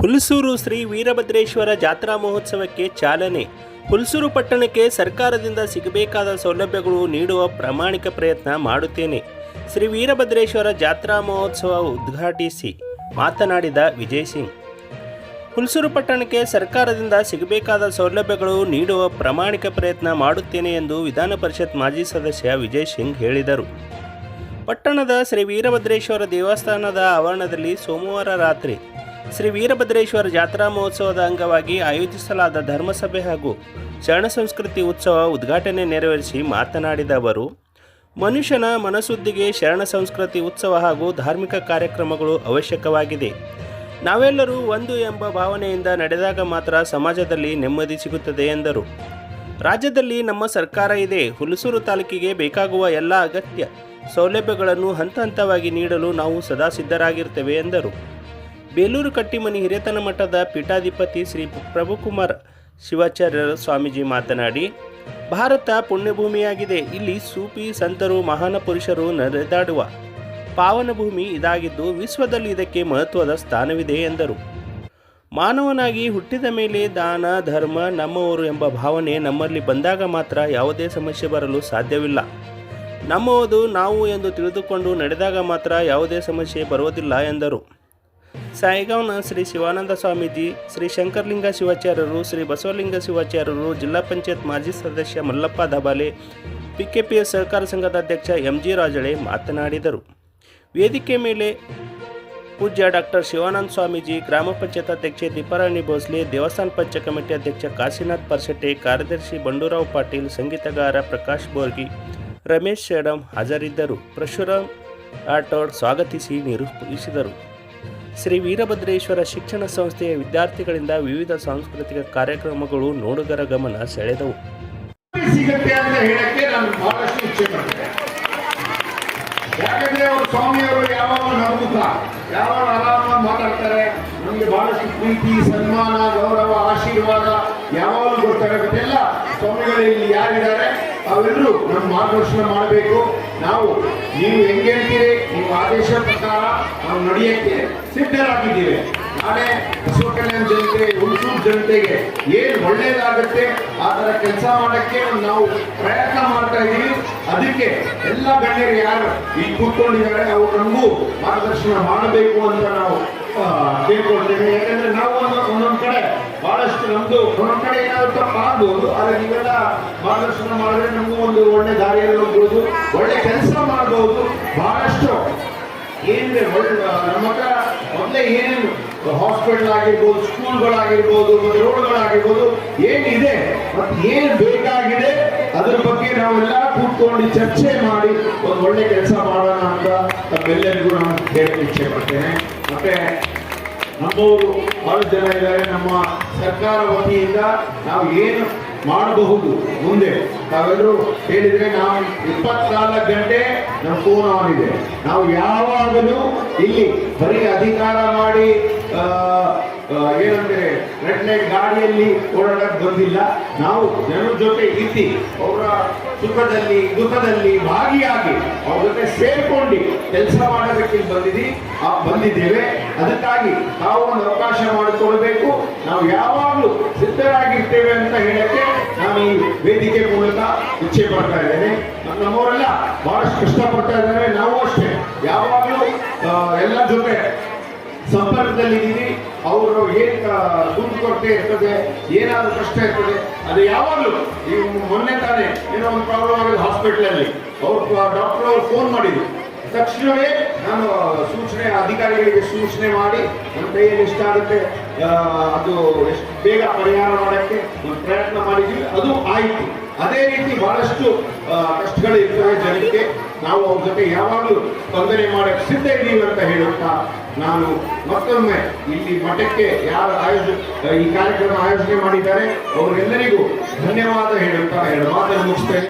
ಹುಲ್ಸೂರು ಶ್ರೀ ವೀರಭದ್ರೇಶ್ವರ ಜಾತ್ರಾ ಮಹೋತ್ಸವಕ್ಕೆ ಚಾಲನೆ. ಹುಲ್ಸೂರು ಪಟ್ಟಣಕ್ಕೆ ಸರ್ಕಾರದಿಂದ ಸಿಗಬೇಕಾದ ಸೌಲಭ್ಯಗಳು ನೀಡುವ ಪ್ರಾಮಾಣಿಕ ಪ್ರಯತ್ನ ಮಾಡುತ್ತೇನೆ. ಶ್ರೀ ವೀರಭದ್ರೇಶ್ವರ ಜಾತ್ರಾ ಮಹೋತ್ಸವ ಉದ್ಘಾಟಿಸಿ ಮಾತನಾಡಿದ ವಿಜಯ್ ಸಿಂಗ್. ಹುಲ್ಸೂರು ಪಟ್ಟಣಕ್ಕೆ ಸರ್ಕಾರದಿಂದ ಸಿಗಬೇಕಾದ ಸೌಲಭ್ಯಗಳು ನೀಡುವ ಪ್ರಾಮಾಣಿಕ ಪ್ರಯತ್ನ ಮಾಡುತ್ತೇನೆ ಎಂದು ವಿಧಾನ ಪರಿಷತ್ ಮಾಜಿ ಸದಸ್ಯ ವಿಜಯ್ ಸಿಂಗ್ ಹೇಳಿದರು. ಪಟ್ಟಣದ ಶ್ರೀ ವೀರಭದ್ರೇಶ್ವರ ದೇವಸ್ಥಾನದ ಆವರಣದಲ್ಲಿ ಸೋಮವಾರ ರಾತ್ರಿ ಶ್ರೀ ವೀರಭದ್ರೇಶ್ವರ ಜಾತ್ರಾ ಮಹೋತ್ಸವದ ಅಂಗವಾಗಿ ಆಯೋಜಿಸಲಾದ ಧರ್ಮಸಭೆ ಹಾಗೂ ಶರಣ ಸಂಸ್ಕೃತಿ ಉತ್ಸವ ಉದ್ಘಾಟನೆ ನೆರವೇರಿಸಿ ಮಾತನಾಡಿದ ಅವರು, ಮನುಷ್ಯನ ಮನಸ್ಸುದ್ದಿಗೆ ಶರಣ ಸಂಸ್ಕೃತಿ ಉತ್ಸವ ಹಾಗೂ ಧಾರ್ಮಿಕ ಕಾರ್ಯಕ್ರಮಗಳು ಅವಶ್ಯಕವಾಗಿದೆ. ನಾವೆಲ್ಲರೂ ಒಂದು ಎಂಬ ಭಾವನೆಯಿಂದ ನಡೆದಾಗ ಮಾತ್ರ ಸಮಾಜದಲ್ಲಿ ನೆಮ್ಮದಿ ಸಿಗುತ್ತದೆ ಎಂದರು. ರಾಜ್ಯದಲ್ಲಿ ನಮ್ಮ ಸರ್ಕಾರ ಇದೆ. ಹುಲಸೂರು ತಾಲೂಕಿಗೆ ಬೇಕಾಗುವ ಎಲ್ಲ ಅಗತ್ಯ ಸೌಲಭ್ಯಗಳನ್ನು ಹಂತ ಹಂತವಾಗಿ ನೀಡಲು ನಾವು ಸದಾ ಸಿದ್ಧರಾಗಿರ್ತೇವೆ ಎಂದರು. ಬೇಲೂರು ಕಟ್ಟಿಮನಿ ಹಿರೇತನ ಮಠದ ಪೀಠಾಧಿಪತಿ ಶ್ರೀ ಪ್ರಭುಕುಮಾರ್ ಶಿವಾಚಾರ್ಯ ಸ್ವಾಮೀಜಿ ಮಾತನಾಡಿ, ಭಾರತ ಪುಣ್ಯಭೂಮಿಯಾಗಿದೆ. ಇಲ್ಲಿ ಸೂಫಿ ಸಂತರು, ಮಹಾನ ಪುರುಷರು ನಡೆದಾಡುವ ಪಾವನ ಭೂಮಿ ಇದಾಗಿದ್ದು, ವಿಶ್ವದಲ್ಲಿ ಇದಕ್ಕೆ ಮಹತ್ವದ ಸ್ಥಾನವಿದೆ ಎಂದರು. ಮಾನವನಾಗಿ ಹುಟ್ಟಿದ ಮೇಲೆ ದಾನ, ಧರ್ಮ, ನಮ್ಮವರು ಎಂಬ ಭಾವನೆ ನಮ್ಮಲ್ಲಿ ಬಂದಾಗ ಮಾತ್ರ ಯಾವುದೇ ಸಮಸ್ಯೆ ಬರಲು ಸಾಧ್ಯವಿಲ್ಲ. ನಮ್ಮವುದು ನಾವು ಎಂದು ತಿಳಿದುಕೊಂಡು ನಡೆದಾಗ ಮಾತ್ರ ಯಾವುದೇ ಸಮಸ್ಯೆ ಬರುವುದಿಲ್ಲ ಎಂದರು. ಸಾಯಿಗಾಂವ್ನ ಶ್ರೀ ಶಿವಾನಂದ ಸ್ವಾಮೀಜಿ, ಶ್ರೀ ಶಂಕರಲಿಂಗ ಶಿವಾಚಾರ್ಯರು, ಶ್ರೀ ಬಸವಲಿಂಗ ಶಿವಾಚಾರ್ಯರು, ಜಿಲ್ಲಾ ಪಂಚಾಯತ್ ಮಾಜಿ ಸದಸ್ಯ ಮಲ್ಲಪ್ಪ ದಬಾಲೆ ಪಿಕೆಪಿಎಸ್ ಸಹಕಾರ ಸಂಘದ ಅಧ್ಯಕ್ಷ ಎಂ ಜಿ ರಾಜಳೆ ಮಾತನಾಡಿದರು. ವೇದಿಕೆ ಮೇಲೆ ಪೂಜ್ಯ ಡಾಕ್ಟರ್ ಶಿವಾನಂದ ಸ್ವಾಮೀಜಿ, ಗ್ರಾಮ ಪಂಚಾಯತ್ ಅಧ್ಯಕ್ಷೆ ದೀಪಾರಾಣಿ ಭೋಸ್ಲೆ, ದೇವಸ್ಥಾನ ಪಂಚ ಕಮಿಟಿ ಅಧ್ಯಕ್ಷ ಕಾಶಿನಾಥ್ ಪರ್ಸೆಟ್ಟೆ ಕಾರ್ಯದರ್ಶಿ ಬಂಡೂರಾವ್ ಪಾಟೀಲ್, ಸಂಗೀತಗಾರ ಪ್ರಕಾಶ್ ಬೋರ್ಗಿ, ರಮೇಶ್ ಶೇಡಂ ಹಾಜರಿದ್ದರು. ಪರಶುರಾಮ್ ರಾಠೋಡ್ ಸ್ವಾಗತಿಸಿ ನಿರೂಪಿಸಿದರು ಶ್ರೀ ವೀರಭದ್ರೇಶ್ವರ ಶಿಕ್ಷಣ ಸಂಸ್ಥೆಯ ವಿದ್ಯಾರ್ಥಿಗಳಿಂದ ವಿವಿಧ ಸಾಂಸ್ಕೃತಿಕ ಕಾರ್ಯಕ್ರಮಗಳು ನೋಡುಗರ ಗಮನ ಸೆಳೆದವು. ಸಿಗುತ್ತೆ ಅಂತ ಹೇಳಕ್ಕೆ ನಾನು ಬಹಳಷ್ಟು ಇಚ್ಛೆ ಪಡ್ತೇನೆ. ಯಾಕಂದ್ರೆ ಅವರು ಸ್ವಾಮಿಯವರು ಯಾವಾಗ ನಗುತ್ತ ಯಾವಾಗ ಆರಾಮಾಗಿ ಮಾತಾಡ್ತಾರೆ. ನಮಗೆ ಬಹಳಷ್ಟು ಪ್ರೀತಿ, ಸನ್ಮಾನ, ಗೌರವ, ಆಶೀರ್ವಾದ. ಯಾವಾಗಲೂ ಗೊತ್ತಾಗುತ್ತೆಲ್ಲ ಸ್ವಾಮಿಗಳು, ಇಲ್ಲಿ ಯಾರಿದ್ದಾರೆ? ಅವೆಲ್ಲರೂ ನಮ್ಮ ಮಾರ್ಗದರ್ಶನ ಮಾಡಬೇಕು. ನಾವು, ನೀವು ಹೆಂಗೆ ಹೇಳ್ತೀರಿ ನಿಮ್ಮ ಆದೇಶ ಪ್ರಕಾರ ನಾವು ನಡೆಯಕ್ಕೆ ಸಿದ್ಧರಾಗಿದ್ದೀವಿ. ನಾಳೆ ಬಸವ ಕಲ್ಯಾಣ ಜನತೆ ಹುಣಸೂರು ಜನತೆಗೆ ಏನು ಒಳ್ಳೇದಾಗುತ್ತೆ, ಆ ಥರ ಕೆಲಸ ಮಾಡಕ್ಕೆ ನಾವು ಪ್ರಯತ್ನ ಮಾಡ್ತಾ ಇದ್ದೀವಿ ಅದಕ್ಕೆ ಎಲ್ಲ ಗಣ್ಯರು ಯಾರು ಇಲ್ಲಿ ಕೂತ್ಕೊಂಡಿದ್ದಾರೆ ಅವ್ರು ಮಾರ್ಗದರ್ಶನ ಮಾಡಬೇಕು ಅಂತ ನಾವು ಕೇಳ್ಕೊಳ್ತೇವೆ. ಯಾಕಂದ್ರೆ ನಾವು ಒಂದೊಂದ್ ಕಡೆ ಬಹಳಷ್ಟು ನಮ್ದು, ಒಂದೊಂದ್ ಕಡೆ ಏನಾದ್ರು ಮಾಡ್ಬೋದು ಆದ್ರೆ ನೀವೆಲ್ಲ ಮಾರ್ಗದರ್ಶನ ಮಾಡಿದ್ರೆ ನಮಗೂ ಒಂದು ಒಳ್ಳೆ ದಾರಿಯಲ್ಲಿ ಹೋಗ್ಬೋದು ಒಳ್ಳೆ ಕೆಲಸ ಮಾಡಬಹುದು ಬಹಳಷ್ಟು ಏನಿದೆ, ಒಳ್ಳೆ, ನಮ್ಮ ಹತ್ರ ಮೊದಲೇ ಏನೇನು ಹಾಸ್ಪಿಟಲ್ ಆಗಿರ್ಬೋದು ಸ್ಕೂಲ್ಗಳಾಗಿರ್ಬೋದು ಮತ್ತು ರೋಡ್ಗಳಾಗಿರ್ಬೋದು ಏನಿದೆ ಮತ್ತೆ ಏನು ಬೇಕಾಗಿದೆ? ಅದ್ರ ಬಗ್ಗೆ ನಾವೆಲ್ಲ ಕೂತ್ಕೊಂಡು ಚರ್ಚೆ ಮಾಡಿ ಒಂದು ಒಳ್ಳೆ ಕೆಲಸ ಮಾಡೋಣ ಅಂತ ತಮ್ಮೆಲ್ಲರಿಗೂ ನಾನು ಹೇಳಕ್ಕೆ ಇಚ್ಛೆ ಪಡ್ತೇನೆ ಮತ್ತೆ ನಮ್ಮವರು ಬಹಳ ಜನ ಇದ್ದಾರೆ. ನಮ್ಮ ಸರ್ಕಾರ ವತಿಯಿಂದ ನಾವು ಏನು ಮಾಡಬಹುದು? ಮುಂದೆ ತಾವೆಲ್ಲರೂ ಹೇಳಿದ್ರೆ ನಾವು ಇಪ್ಪತ್ನಾಲ್ಕು ಗಂಟೆ ನಮ್ಮ ಫೋನ್ ಆನ್ ಇದೆ. ನಾವು ಯಾವಾಗಲೂ ಇಲ್ಲಿ ಬರೀ ಅಧಿಕಾರ ಮಾಡಿ ಏನಂದ್ರೆ ರೆಡ್ ಲೈಟ್ ಗಾಡಿಯಲ್ಲಿ ಓಡಾಡಕ್ ಬಂದಿಲ್ಲ. ನಾವು ಜನರ ಜೊತೆ ಇದ್ದು, ಅವರ ಸುಖದಲ್ಲಿ, ದುಃಖದಲ್ಲಿ ಭಾಗಿಯಾಗಿ ಅವ್ರ ಜೊತೆ ಸೇರ್ಕೊಂಡು ಕೆಲಸ ಮಾಡೋದಕ್ಕೆ ಬಂದಿದ್ದಿ ಬಂದಿದ್ದೀವಿ ಬಂದಿದ್ದೇವೆ. ಅದಕ್ಕಾಗಿ ನಾವು ಒಂದು ಅವಕಾಶ ಮಾಡಿಕೊಳ್ಬೇಕು ನಾವು ಯಾವಾಗಲೂ ಸಿದ್ಧರಾಗಿರ್ತೇವೆ ಅಂತ ಹೇಳಕ್ಕೆ ನಾನು ಈ ವೇದಿಕೆ ಮೂಲಕ ಇಚ್ಛೆ ಪಡ್ತಾ ಇದ್ದೇನೆ. ನಮ್ಮವರೆಲ್ಲ ಬಹಳಷ್ಟು ಕಷ್ಟಪಡ್ತಾ ಇದ್ದಾರೆ. ನಾವು ಅಷ್ಟೇ. ಯಾವಾಗಲೂ ಎಲ್ಲ ಜೊತೆ ಸಂಪರ್ಕದಲ್ಲಿದ್ದೀವಿ ಅವರು ಏನು ದುಡ್ಡು ಕೊಟ್ಟೆ ಇರ್ತದೆ, ಏನಾದರೂ ಕಷ್ಟ ಇರ್ತದೆ, ಅದು ಯಾವಾಗಲೂ ನೀವು ಮೊನ್ನೆ ತಾನೇ ಏನೋ ಒಂದು ಪ್ರಾಬ್ಲಮ್ ಆಗಿದೆ ಹಾಸ್ಪಿಟ್ಲಲ್ಲಿ ಅವ್ರು ಡಾಕ್ಟರ್ ಅವರು ಫೋನ್ ಮಾಡಿದ್ರು. ತಕ್ಷಣವೇ ನಾನು ಸೂಚನೆ, ಅಧಿಕಾರಿಗಳಿಗೆ ಸೂಚನೆ ಮಾಡಿ, ನನ್ನ ಕೈಯಲ್ಲಿ ಇಷ್ಟ ಆಗುತ್ತೆ ಅದು ಎಷ್ಟು ಬೇಗ ಪರಿಹಾರ ಮಾಡೋಕ್ಕೆ ಒಂದು ಪ್ರಯತ್ನ ಮಾಡಿದ್ವಿ, ಅದು ಆಯಿತು. ಅದೇ ರೀತಿ ಬಹಳಷ್ಟು ಕಷ್ಟಗಳು ಇರ್ತವೆ ಜನಕ್ಕೆ. ನಾವು ಅವ್ರ ಜೊತೆ ಯಾವಾಗಲೂ ತೊಂದರೆ ಮಾಡಕ್ಕೆ ಸಿದ್ಧ ಇದ್ದೀವಿ ಅಂತ ಹೇಳುತ್ತಾ ನಾನು ಮತ್ತೊಮ್ಮೆ ಇಲ್ಲಿ ಮಠಕ್ಕೆ ಯಾರು ಆಯೋಜ ಈ ಕಾರ್ಯಕ್ರಮ ಆಯೋಜನೆ ಮಾಡಿದ್ದಾರೆ. ಅವರೆಲ್ಲರಿಗೂ ಧನ್ಯವಾದ ಹೇಳುತ್ತಾ ಎರಡು ಮಾತನ್ನು ಮುಗಿಸ್ತೇನೆ.